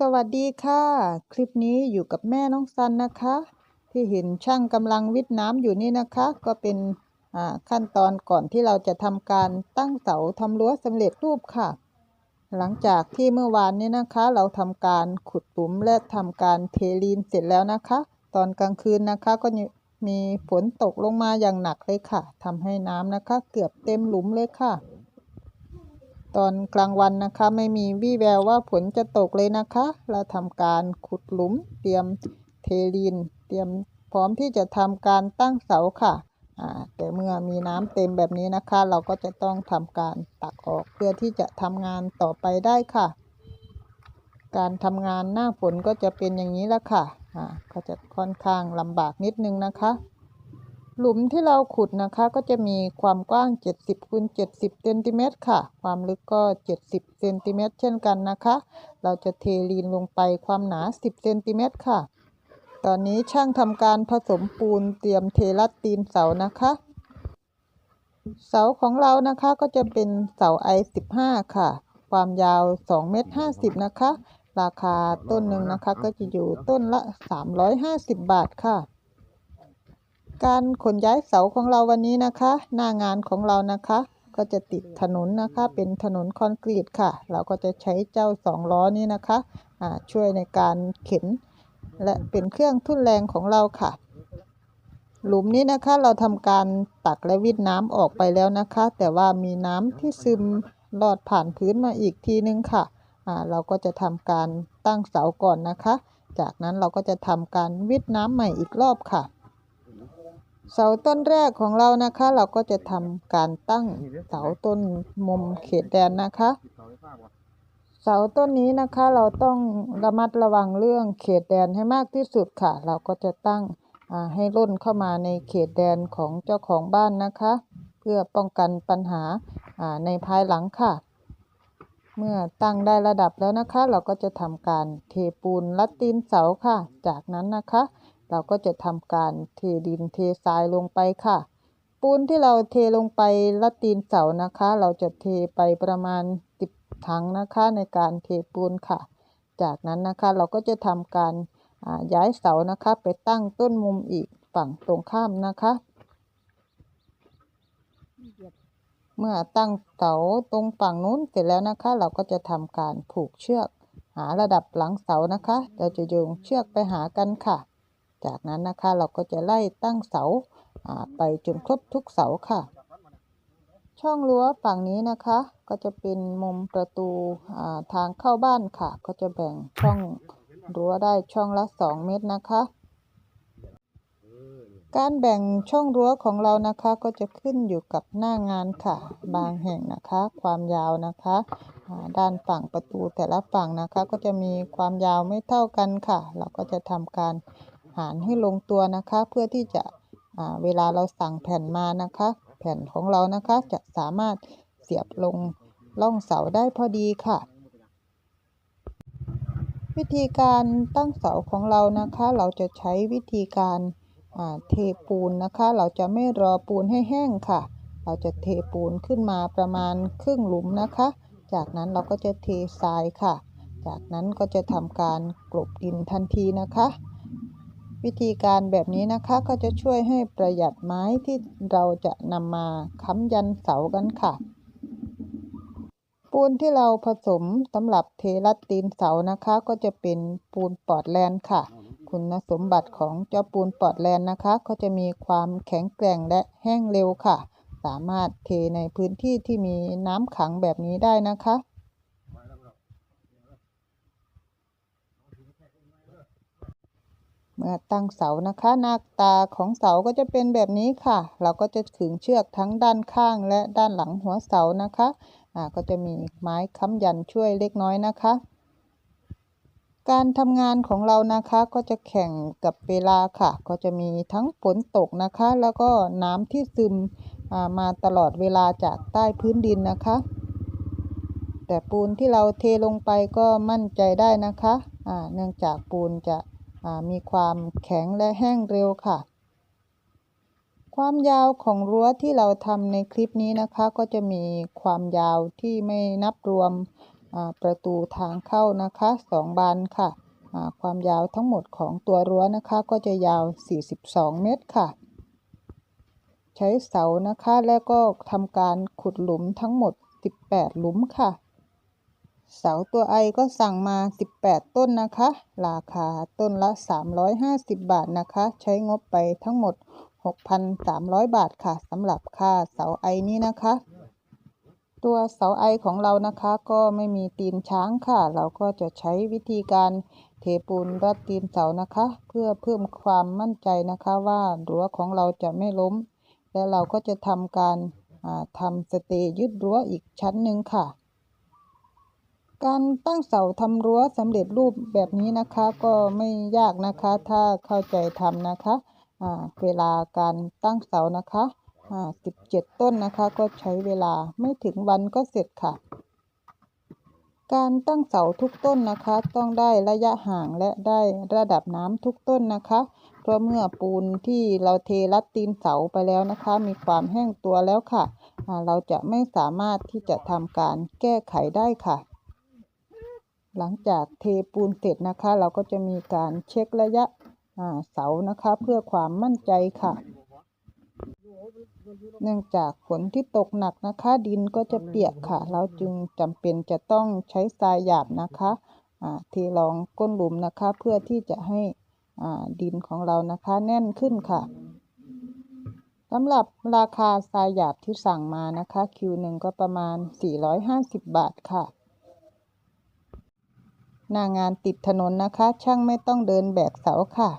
สวัสดีค่ะ คลิปนี้อยู่กับแม่น้องซันนะคะ ที่เห็นช่างกำลังวิทน้ำอยู่นี่นะคะ ก็เป็นอ่าขั้นตอนก่อนที่เราจะทำการตั้งเสาทำรั้วสำเร็จรูปค่ะ หลังจากที่เมื่อวานนี้นะคะ เราทำการขุดหลุมและทำการเทลีนเสร็จแล้วนะคะ ตอนกลางคืนนะคะก็มีฝนตกลงมาอย่างหนักเลยค่ะทำให้น้ำนะคะ เกือบเต็มหลุมเลยค่ะ ตอนกลางวันนะคะ ไม่มีวี่แววว่าฝนจะตกเลยนะคะ เราทำการขุดหลุมเตรียมเทลีนเตรียมพร้อมที่จะทำการตั้งเสาค่ะแต่เมื่อมีน้ำเต็มแบบนี้นะคะ เราก็จะต้องทำการตักออกเพื่อที่จะทำงานต่อไปได้ค่ะ การทำงานหน้าฝนก็จะเป็นอย่างนี้ละค่ะอ่าก็จะค่อนข้างลำบากนิดนึงนะคะ หลุมที่เราขุดนะคะก็จะมีความกว้าง 70คูณ70เซนติเมตรค่ะ ความลึกก็ 70เซนติเมตรเช่นกันนะคะ เราจะเทลีนลงไปความหนา 10เซนติเมตรค่ะ ตอนนี้ช่างทำการผสมปูนเตรียมเทลัดตีนเสานะคะ เสาของเรานะคะก็จะเป็นเสาไอ15 ค่ะ ความยาว2เมตร50 นะคะ ราคาต้นหนึ่งนะคะก็จะอยู่ต้นละ 350 บาทค่ะ การขนย้ายเสาของเราวันนี้นะคะ หน้างานของเรานะคะ ก็จะติดถนนนะคะ เป็นถนนคอนกรีตค่ะ เราก็จะใช้เจ้าสองล้อนี้นะคะะช่วยในการเข็น และเป็นเครื่องทุ่นแรงของเราค่ะ หลุมนี้นะคะเราทำการตักและวิดน้ำออกไปแล้วนะคะ แต่ว่ามีน้ำที่ซึมลอดผ่านพื้นมาอีกทีนึงค่ะะเราก็จะทำการตั้งเสาก่อนนะคะ จากนั้นเราก็จะทำการวิดน้ำใหม่อีกรอบค่ะ เสาต้นแรกของเรานะคะ เราก็จะทำการตั้งเสาต้นมุมเขตแดนนะคะ เสาต้นนี้นะคะเราต้องระมัดระวังเรื่องเขตแดนให้มากที่สุดค่ะ เราก็จะตั้งให้ร่นเข้ามาในเขตแดนของเจ้าของบ้านนะคะ เพื่อป้องกันปัญหาในภายหลังค่ะ เมื่อตั้งได้ระดับแล้วนะคะ เราก็จะทำการเทปูนลัดตีนเสาค่ะ จากนั้นนะคะ เราก็จะทำการเทดินเททรายลงไปค่ะ ปูนที่เราเทลงไปลัดตีนเสานะคะ เราจะเทไปประมาณ 10 ถังนะคะในการเทปูนค่ะ จากนั้นนะคะเราก็จะทำการย้ายเสานะคะ ไปตั้งต้นมุมอีกฝั่งตรงข้ามนะคะ เมื่อตั้งเสาตรงฝั่งนู้นเสร็จแล้วนะคะ เราก็จะทำการผูกเชือกหาระดับหลังเสานะคะ เราจะโยงเชือกไปหากันค่ะ จากนั้นนะคะเราก็จะไล่ตั้งเสาไปจนครบทุกเสาค่ะ ช่องรั้วฝั่งนี้นะคะ ก็จะเป็นมุมประตูทางเข้าบ้านค่ะ ก็จะแบ่งช่องรั้วได้ช่องละ 2 เมตรนะคะ การแบ่งช่องรั้วของเรานะคะ ก็จะขึ้นอยู่กับหน้างานค่ะ บางแห่งนะคะ ความยาวนะคะด้านฝั่งประตูแต่ละฝั่งนะคะ ก็จะมีความยาวไม่เท่ากันค่ะ เราก็จะทำการ หารให้ลงตัวนะคะ เพื่อที่จะเวลาเราสั่งแผ่นมานะคะ แผ่นของเรานะคะจะสามารถเสียบลงล่องเสาได้พอดีค่ะ วิธีการตั้งเสาของเรานะคะ เราจะใช้วิธีการเทปูนนะคะ เราจะไม่รอปูนให้แห้งค่ะ เราจะเทปูนขึ้นมาประมาณครึ่งหลุมนะคะ จากนั้นเราก็จะเททรายค่ะ จากนั้นก็จะทำการกลบดินทันทีนะคะ วิธีการแบบนี้นะคะก็จะช่วยให้ประหยัดไม้ที่เราจะนำมาค้ำยันเสากันค่ะ ปูนที่เราผสมสำหรับเทลัดตีนเสานะคะ ก็จะเป็นปูนปอดแลนด์ค่ะ คุณสมบัติของเจ้าปูนปอดแลนด์นะคะ ก็จะมีความแข็งแกร่งและแห้งเร็วค่ะ สามารถเทในพื้นที่ที่มีน้ำขังแบบนี้ได้นะคะ เมื่อตั้งเสานะคะหน้าตาของเสาก็จะเป็นแบบนี้ค่ะ เราก็จะขึงเชือกทั้งด้านข้างและด้านหลังหัวเสานะคะอ่าก็จะมีไม้ค้ำยันช่วยเล็กน้อยนะคะ การทำงานของเรานะคะก็จะแข่งกับเวลาค่ะ ก็จะมีทั้งฝนตกนะคะ แล้วก็น้ำที่ซึมมาตลอดเวลาจากใต้พื้นดินนะคะ แต่ปูนที่เราเทลงไปก็มั่นใจได้นะคะอ่าเนื่องจากปูนจะ มีความแข็งและแห้งเร็วค่ะ ความยาวของรั้วที่เราทำในคลิปนี้นะคะ ก็จะมีความยาวที่ไม่นับรวมประตูทางเข้านะคะสองบานค่ะ ความยาวทั้งหมดของตัวรั้วนะคะ ก็จะยาว 42 เมตรค่ะ ใช้เสานะคะ แล้วก็ทำการขุดหลุมทั้งหมด 18 หลุมค่ะ เสาตัวไอก็สั่งมา 18 ต้นนะคะ ราคาต้นละ 350 บาทนะคะ ใช้งบไปทั้งหมด 6,300 บาทค่ะสำหรับค่าเสาไอนี้นะคะ ตัวเสาไอของเรานะคะก็ไม่มีตีนช้างค่ะ เราก็จะใช้วิธีการเทปูนรัดตีนเสานะคะ เพื่อเพิ่มความมั่นใจนะคะว่ารั้วของเราจะไม่ล้ม และเราก็จะทำการทำสเตย์ยึดรั้วอีกชั้นหนึ่งค่ะ การตั้งเสาทำรั้วสำเร็จรูปแบบนี้นะคะก็ไม่ยากนะคะถ้าเข้าใจทำนะคะเวลาการตั้งเสานะคะอ่า17 ต้นนะคะก็ใช้เวลาไม่ถึงวันก็เสร็จค่ะ การตั้งเสาทุกต้นนะคะ ต้องได้ระยะห่างและได้ระดับน้ำทุกต้นนะคะ เพราะเมื่อปูนที่เราเทรัดตีนเสาไปแล้วนะคะ มีความแห้งตัวแล้วค่ะ เราจะไม่สามารถที่จะทำการแก้ไขได้ค่ะ หลังจากเทปูนเสร็จนะคะ เราก็จะมีการเช็คระยะเสานะคะ เพื่อความมั่นใจค่ะ เนื่องจากฝนที่ตกหนักนะคะ ดินก็จะเปียกค่ะ เราจึงจำเป็นจะต้องใช้ทรายหยาบนะคะเทรองก้นหลุมนะคะ เพื่อที่จะให้ดินของเรานะคะแน่นขึ้นค่ะสำหรับราคาทรายหยาบที่สั่งมานะคะ คิวหนึ่งก็ประมาณ 450 บาทค่ะ หน้างานติดถนนนะคะ ช่างไม่ต้องเดินแบกเสาค่ะ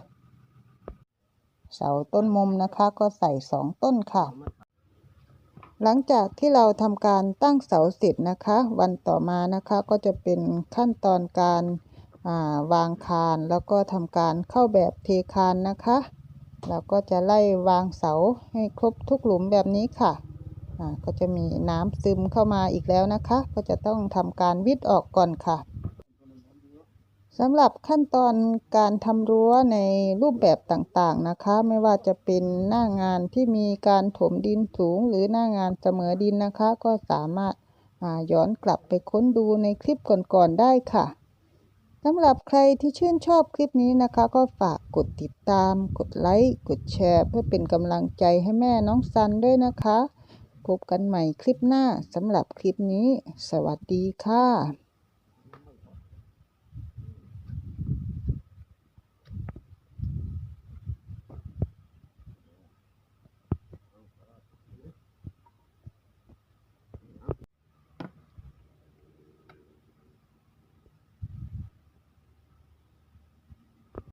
เสาต้นมุมนะคะก็ใส่สองต้นค่ะ หลังจากที่เราทำการตั้งเสาเสร็จนะคะ วันต่อมานะคะก็จะเป็นขั้นตอนการาวางคานแล้วก็ทำการเข้าแบบเทคานนะคะ เราก็จะไล่วางเสาให้ครบทุกหลุมแบบนี้ค่ะอ่าก็จะมีน้ำซึมเข้ามาอีกแล้วนะคะ ก็จะต้องทำการวิดออกก่อนค่ะ สำหรับขั้นตอนการทำรั้วในรูปแบบต่างๆนะคะ ไม่ว่าจะเป็นหน้างานที่มีการถมดินสูง หรือหน้างานเสมอดินนะคะ ก็สามารถาย้อนกลับไปค้นดูในคลิปก่อนๆได้ค่ะสำหรับใครที่ชื่นชอบคลิปนี้นะคะ ก็ฝากกดติดตาม กดไลค์ กดแชร์ เพื่อเป็นกำลังใจให้แม่น้องซันด้วยนะคะ พบกันใหม่คลิปหน้าสำหรับคลิปนี้ สวัสดีค่ะ